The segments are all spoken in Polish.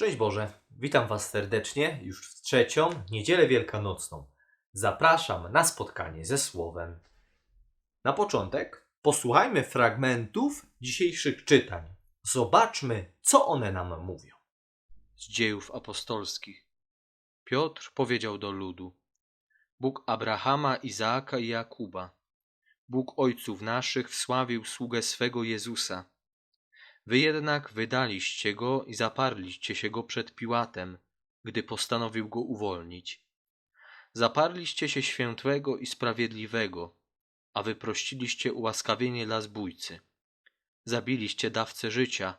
Szczęść Boże, witam Was serdecznie już w trzecią niedzielę wielkanocną. Zapraszam na spotkanie ze Słowem. Na początek posłuchajmy fragmentów dzisiejszych czytań. Zobaczmy, co one nam mówią. z dziejów apostolskich. Piotr powiedział do ludu: Bóg Abrahama, Izaaka i Jakuba, Bóg ojców naszych wsławił sługę swego Jezusa. Wy jednak wydaliście go i zaparliście się go przed Piłatem, gdy postanowił go uwolnić. Zaparliście się świętego i sprawiedliwego, a wyprościliście ułaskawienie dla zbójcy. Zabiliście dawcę życia,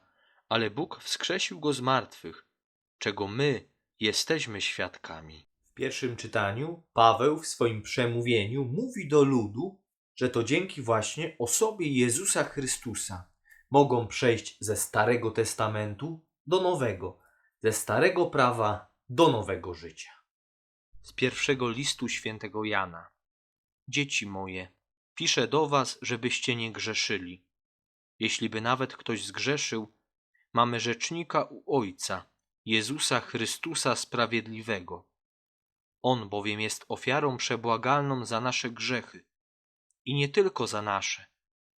ale Bóg wskrzesił go z martwych, czego my jesteśmy świadkami. W pierwszym czytaniu Paweł w swoim przemówieniu mówi do ludu, że to dzięki właśnie osobie Jezusa Chrystusa mogą przejść ze Starego Testamentu do Nowego, ze Starego Prawa do Nowego Życia. Z pierwszego listu świętego Jana. Dzieci moje, piszę do was, żebyście nie grzeszyli. Jeśli by nawet ktoś zgrzeszył, mamy rzecznika u Ojca, Jezusa Chrystusa Sprawiedliwego. On bowiem jest ofiarą przebłagalną za nasze grzechy. I nie tylko za nasze,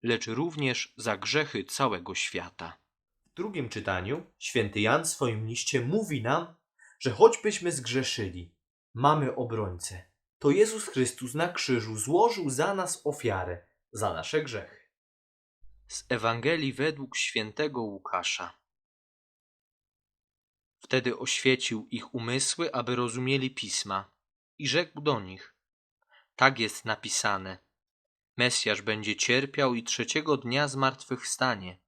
lecz również za grzechy całego świata. W drugim czytaniu święty Jan w swoim liście mówi nam, że choćbyśmy zgrzeszyli, mamy obrońcę. To Jezus Chrystus na krzyżu złożył za nas ofiarę, za nasze grzechy. Z Ewangelii według świętego Łukasza. Wtedy oświecił ich umysły, aby rozumieli pisma, i rzekł do nich: Tak jest napisane: Mesjasz będzie cierpiał i trzeciego dnia zmartwychwstanie.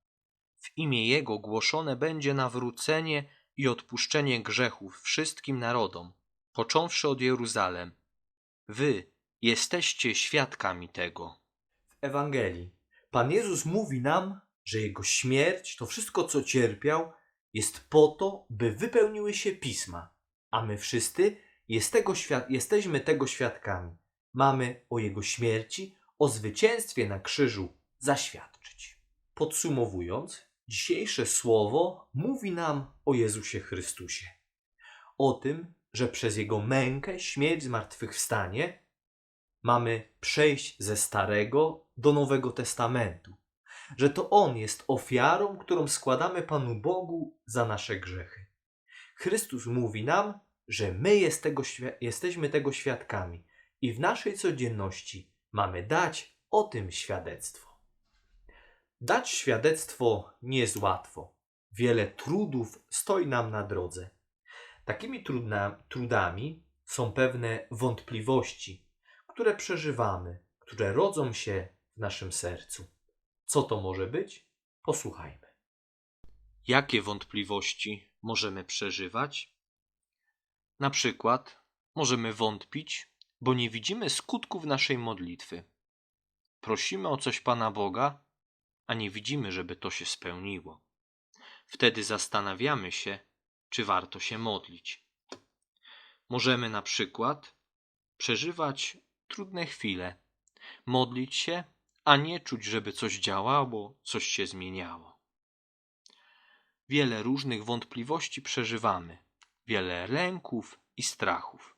W imię Jego głoszone będzie nawrócenie i odpuszczenie grzechów wszystkim narodom, począwszy od Jeruzalem. Wy jesteście świadkami tego. W Ewangelii Pan Jezus mówi nam, że Jego śmierć, to wszystko co cierpiał, jest po to, by wypełniły się pisma, a my wszyscy jest tego świad- jesteśmy tego świadkami. Mamy o Jego śmierci, o zwycięstwie na krzyżu zaświadczyć. Podsumowując, dzisiejsze słowo mówi nam o Jezusie Chrystusie. O tym, że przez Jego mękę, śmierć, zmartwychwstanie mamy przejść ze Starego do Nowego Testamentu. Że to On jest ofiarą, którą składamy Panu Bogu za nasze grzechy. Chrystus mówi nam, że my jest tego, jesteśmy tego świadkami i w naszej codzienności mamy dać o tym świadectwo. Dać świadectwo nie jest łatwo. Wiele trudów stoi nam na drodze. Takimi trudna, trudami są pewne wątpliwości, które przeżywamy, które rodzą się w naszym sercu. Co to może być? Posłuchajmy. Jakie wątpliwości możemy przeżywać? Na przykład, możemy wątpić, bo nie widzimy skutków naszej modlitwy. Prosimy o coś Pana Boga, a nie widzimy, żeby to się spełniło. Wtedy zastanawiamy się, czy warto się modlić. Możemy na przykład przeżywać trudne chwile, modlić się, a nie czuć, żeby coś działało, coś się zmieniało. Wiele różnych wątpliwości przeżywamy, wiele lęków i strachów.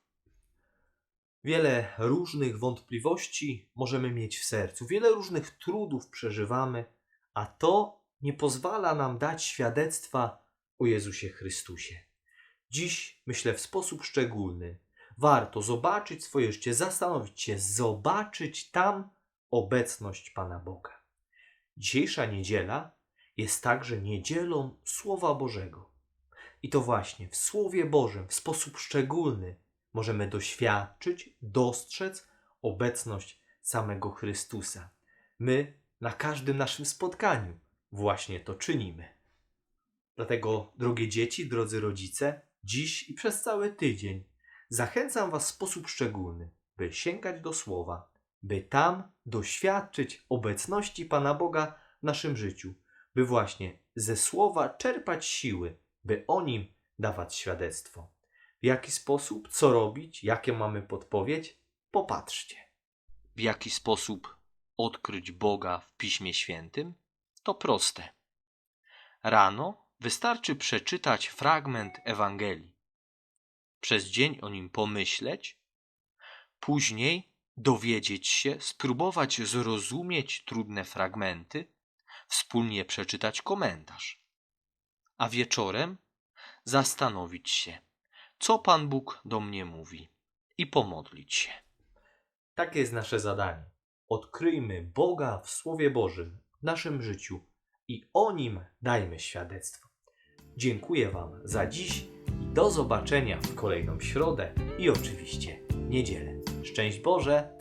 Wiele różnych wątpliwości możemy mieć w sercu, wiele różnych trudów przeżywamy, a to nie pozwala nam dać świadectwa o Jezusie Chrystusie. Dziś myślę w sposób szczególny. Warto zobaczyć swoje życie, zastanowić się, zobaczyć tam obecność Pana Boga. Dzisiejsza niedziela jest także niedzielą Słowa Bożego. I to właśnie w Słowie Bożym w sposób szczególny możemy doświadczyć, dostrzec obecność samego Chrystusa. My na każdym naszym spotkaniu właśnie to czynimy. Dlatego, drogie dzieci, drodzy rodzice, dziś i przez cały tydzień zachęcam Was w sposób szczególny, by sięgać do Słowa, by tam doświadczyć obecności Pana Boga w naszym życiu, by właśnie ze Słowa czerpać siły, by o Nim dawać świadectwo. W jaki sposób, co robić, jakie mamy podpowiedź? Popatrzcie. W jaki sposób odkryć Boga w Piśmie Świętym? To proste. Rano wystarczy przeczytać fragment Ewangelii, przez dzień o nim pomyśleć, później dowiedzieć się, spróbować zrozumieć trudne fragmenty, wspólnie przeczytać komentarz, a wieczorem zastanowić się, co Pan Bóg do mnie mówi i pomodlić się. Takie jest nasze zadanie. Odkryjmy Boga w Słowie Bożym w naszym życiu i o nim dajmy świadectwo. Dziękuję Wam za dziś i do zobaczenia w kolejną środę i oczywiście niedzielę. Szczęść Boże!